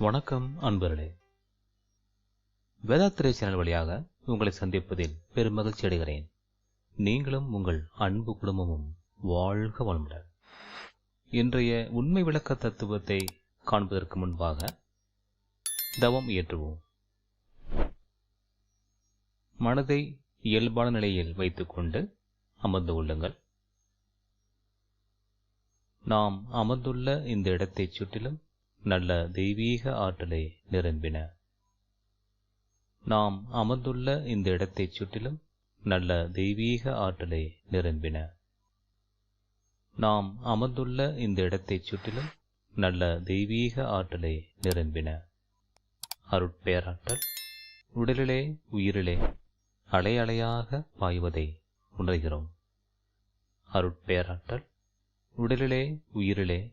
வணக்கம் அன்பர்களே. வேதாத்திரை சேனல் வழியாக உங்களை சந்திப்பதில் பெருமகிழ்ச்சி அடைகிறேன். நீங்களும் உங்கள் அன்பு குடும்பமும் வாழ்க வளமுடன். இன்றைய உண்மை விளக்க தத்துவத்தை காண்பதற்கு முன்பாக தவம் இயற்றுவோம். மனதை இயல்பான நிலையில் வைத்துக்கொண்டு அமர்ந்து கொள்ளுங்கள். நாம் அமர்ந்துள்ள இந்த இடத்தைச் சுற்றிலும் நல்ல தெய்வீக ஆற்றலை நிரம்பின. நாம் அமர்ந்துள்ள இந்த இடத்தைச் சுற்றிலும் நல்ல தெய்வீக ஆற்றலை நிரம்பின. நாம் அமர்ந்துள்ள இந்த இடத்தைச் சுற்றிலும் நல்ல தெய்வீக ஆற்றலை நிரம்பின. அருட்பேராற்றல் உடலிலே உயிரிலே அலையலையாக பாய்வதை உணர்கிறோம். அருட்பேராற்றல் உடலிலே உயிரிலே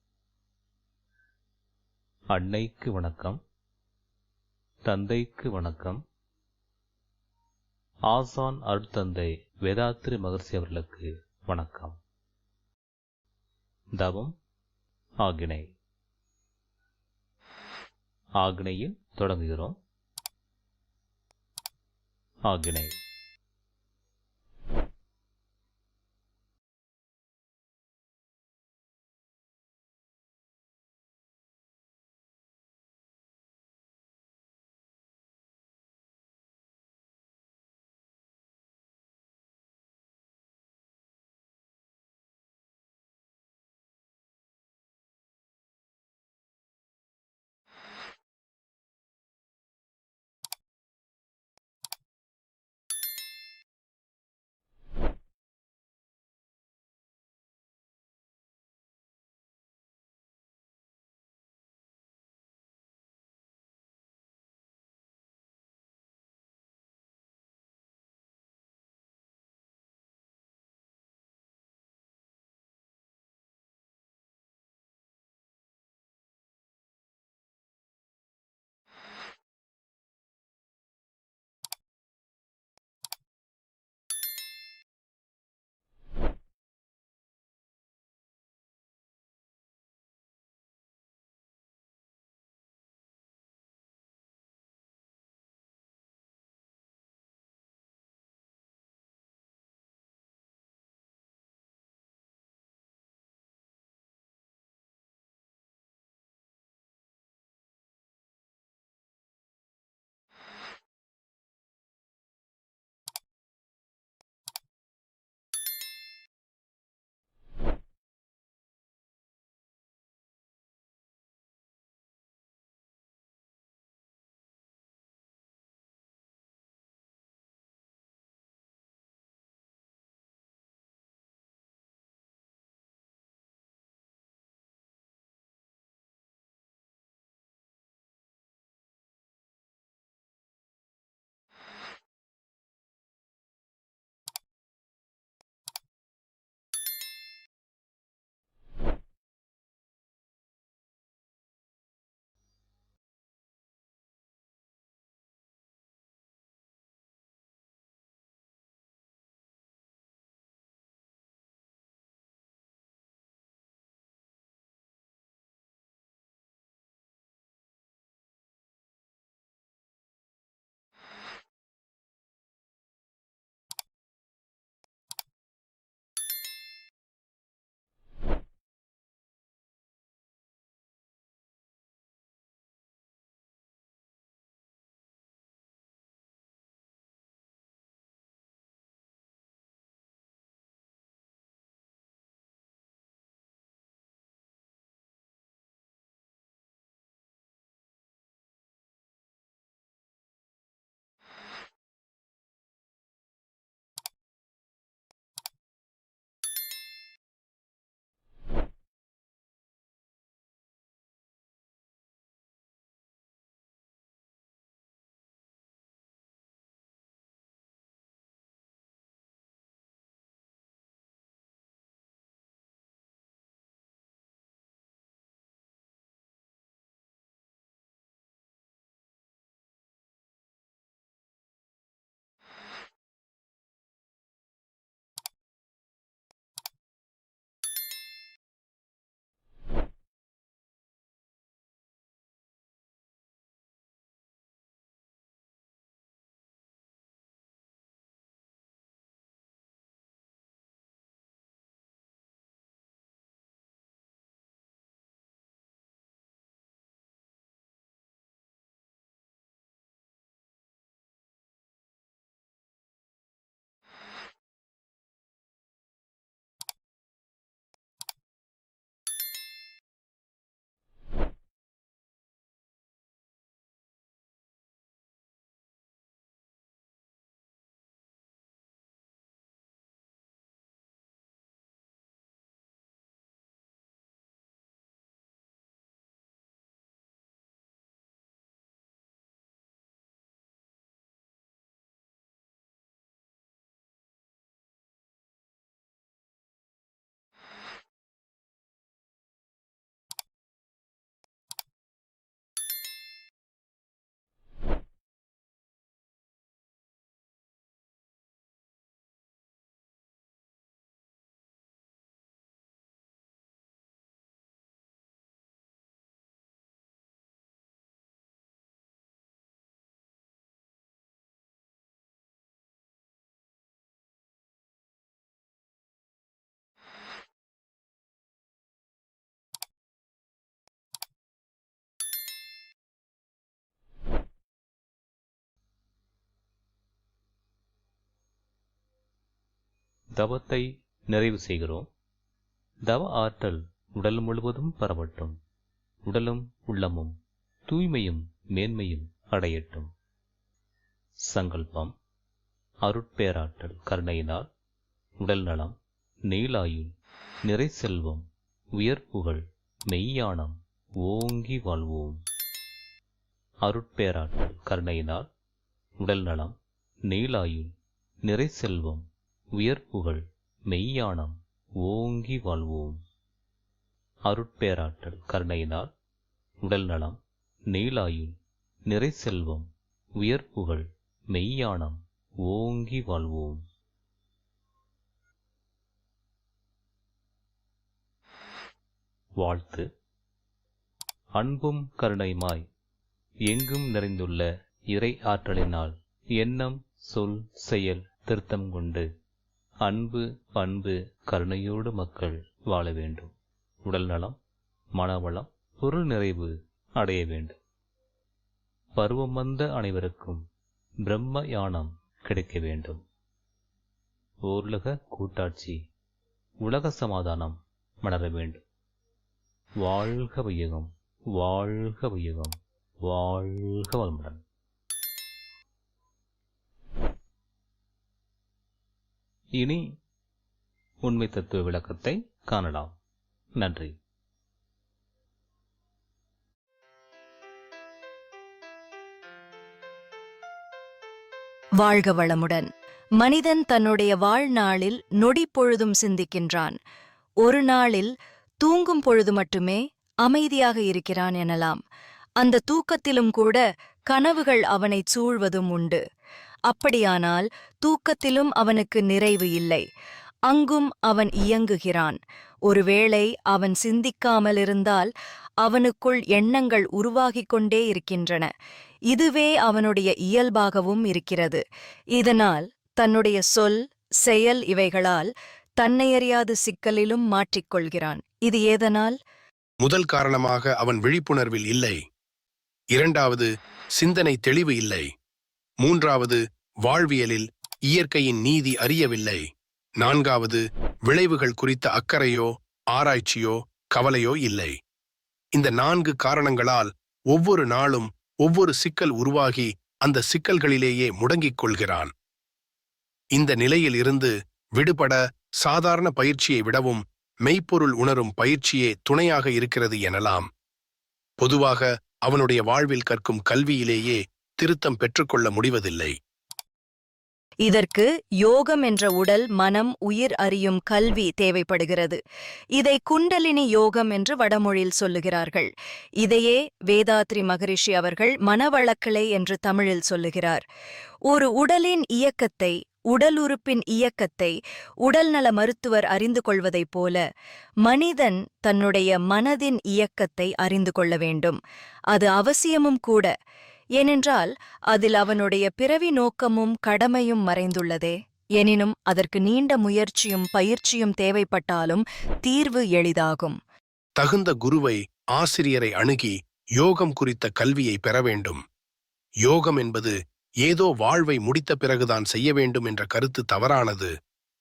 அன்னைக்கு வணக்கம். தந்தைக்கு வணக்கம். ஆசான் அருட்தந்தை வேதாத்திரி மகர்ஷி அவர்களுக்கு வணக்கம். தவம் ஆகினை. ஆகினையில் தொடங்குகிறோம். ஆகினை. தவத்தை நிறைவு செய்கிறோம். தவ ஆற்றல் உடல் முழுவதும் பரவட்டும். உடலும் உள்ளமும் தூய்மையும் மேன்மையும் அடையட்டும். சங்கல்பம். அருட்பேராற்றல் கருணையினால் உடல் நலம் நீலாயுள் நிறை செல்வம் உயர்ப்புகள் மெய்யானம் ஓங்கி வாழ்வோம். அருட்பேராற்றல் கருணையினால் உடல் நலம் நீலாயுள் நிறை செல்வம் உயர்ப்புகள் மெய்யானம் ஓங்கி வாழ்வோம். அருட்பேராற்றல் கருணையினால் உடல் நலம் நீளாயுள் நிறை செல்வம் உயர்ப்புகள் மெய்யானம் ஓங்கி வாழ்வோம். வாழ்த்து. அன்பும் கருணையுமாய் எங்கும் நிறைந்துள்ள இறை ஆற்றலினால் எண்ணம் சொல் செயல் திருத்தம் கொண்டு அன்பு பண்பு கருணையோடு மக்கள் வாழ வேண்டும். உடல் நலம் மனவளம் பொருள் நிறைவு அடைய வேண்டும். பருவம் வந்த அனைவருக்கும் பிரம்ம யானம் கிடைக்க வேண்டும். ஓருலக கூட்டாட்சி உலக சமாதானம் மலர வேண்டும். வாழ்க வையகம் வாழ்க வையகம் வாழ்க வளமுடன். இனி உண்மை தத்துவ விளக்கத்தை காணலாம். நன்றி. வாழ்க வளமுடன். மனிதன் தன்னுடைய வாழ்நாளில் நொடி பொழுதும் சிந்திக்கின்றான். ஒரு நாளில் தூங்கும் பொழுது மட்டுமே அமைதியாக இருக்கிறான் எனலாம். அந்த தூக்கத்திலும் கூட கனவுகள் அவனைச் சூழ்வதும் உண்டு. அப்படியானால் தூக்கத்திலும் அவனுக்கு நிறைவு இல்லை. அங்கும் அவன் இயங்குகிறான். ஒருவேளை அவன் சிந்திக்காமல் இருந்தால் அவனுக்குள் எண்ணங்கள் உருவாகிக் கொண்டே இருக்கின்றன. இதுவே அவனுடைய இயல்பாகவும் இருக்கிறது. இதனால் தன்னுடைய சொல் செயல் இவைகளால் தன்னையறியாது சிக்கலிலும் மாற்றிக்கொள்கிறான் இது ஏதனால்? முதல் காரணமாக அவன் விழிப்புணர்வில் இல்லை. இரண்டாவது சிந்தனை தெளிவு இல்லை. மூன்றாவது வாழ்வியலில் இயற்கையின் நீதி அறியவில்லை. நான்காவது விளைவுகள் குறித்த அக்கறையோ ஆராய்ச்சியோ கவலையோ இல்லை. இந்த நான்கு காரணங்களால் ஒவ்வொரு நாளும் ஒவ்வொரு சிக்கல் உருவாகி அந்த சிக்கல்களிலேயே முடங்கிக் கொள்கிறான். இந்த நிலையில் இருந்து விடுபட சாதாரண பயிற்சியை விடவும் மெய்ப்பொருள் உணரும் பயிற்சியே துணையாக இருக்கிறது எனலாம். பொதுவாக அவனுடைய வாழ்வில் கற்கும் கல்வியிலேயே திருத்தம் பெற்றுக்கொள்ள முடிவதில்லை. இதற்கு யோகம் என்ற உடல் மனம் உயிர் அறியும் கல்வி தேவைப்படுகிறது. இதை குண்டலினி யோகம் என்று வடமொழியில் சொல்லுகிறார்கள். இதையே வேதாத்ரி மகரிஷி அவர்கள் மனவளக்கலை என்று தமிழில் சொல்லுகிறார். ஒரு உடலின் இயக்கத்தை உடல் உறுப்பின் இயக்கத்தை உடல்நல மருத்துவர் அறிந்து கொள்வதைப் போல மனிதன் தன்னுடைய மனதின் இயக்கத்தை அறிந்து கொள்ள வேண்டும். அது அவசியமும் கூட. ஏனென்றால் அதில் அவனுடைய பிறவி நோக்கமும் கடமையும் மறைந்துள்ளதே. எனினும் அதற்கு நீண்ட முயற்சியும் பயிற்சியும் தேவைப்பட்டாலும் தீர்வு எளிதாகும். தகுந்த குருவை ஆசிரியரை அணுகி யோகம் குறித்த கல்வியை பெற வேண்டும். யோகம் என்பது ஏதோ வாழ்வை முடித்த பிறகுதான் செய்ய வேண்டும் என்ற கருத்து தவறானது.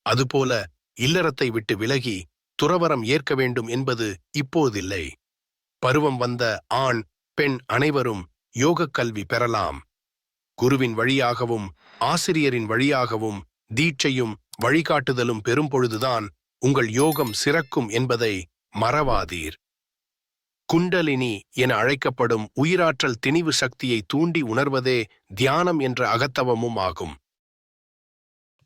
அதுபோல இல்லறத்தை விட்டு விலகி துறவரம் ஏற்க வேண்டும் என்பது இப்போதில்லை. பருவம் வந்த ஆண் பெண் அனைவரும் யோகக் கல்வி பெறலாம். குருவின் வழியாகவும் ஆசிரியரின் வழியாகவும் தீட்சையும் வழிகாட்டுதலும் பெறும்பொழுதுதான் உங்கள் யோகம் சிறக்கும் என்பதை மறவாதீர். குண்டலினி என அழைக்கப்படும் உயிராற்றல் திணிவு சக்தியை தூண்டி உணர்வதே தியானம் என்ற அகத்தவமும் ஆகும்.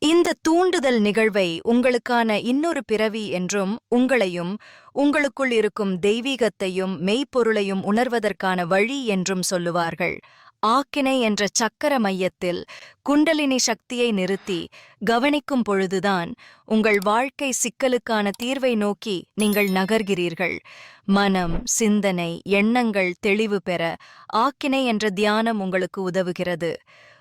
இந்த தூண்டுதல் நிகழ்வை உங்களுக்கான இன்னொரு பிறவி என்றும் உங்களையும் உங்களுக்குள் இருக்கும் தெய்வீகத்தையும் மெய்ப்பொருளையும் உணர்வதற்கான வழி என்றும் சொல்லுவார்கள். ஆக்கினை என்ற சக்கர மையத்தில் குண்டலினி சக்தியை நிறுத்தி கவனிக்கும் பொழுதுதான் உங்கள் வாழ்க்கை சிக்கலுக்கான தீர்வை நோக்கி நீங்கள் நகர்கிறீர்கள். மனம் சிந்தனை எண்ணங்கள் தெளிவு பெற ஆக்கினை என்ற தியானம் உங்களுக்கு உதவுகிறது.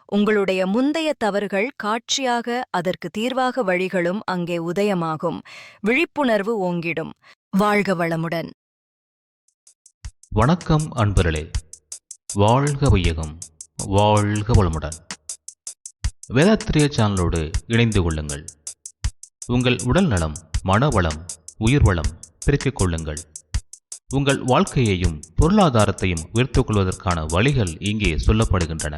உங்களுடைய முந்தைய தவறுகள் காட்சியாக அதற்கு தீர்வாக வழிகளும் அங்கே உதயமாகும். விழிப்புணர்வு ஓங்கிடும். வாழ்க வளமுடன். வணக்கம் அன்பர்களே. வாழ்க வையகம். வாழ்க வளமுடன். வேதாத்திரிய சேனலோடு இணைந்து கொள்ளுங்கள். உங்கள் உடல் நலம் மனவளம் உயிர் வளம் பெருக்கிக் கொள்ளுங்கள். உங்கள் வாழ்க்கையையும் பொருளாதாரத்தையும் உயர்த்துக் கொள்வதற்கான வழிகள் இங்கே சொல்லப்படுகின்றன.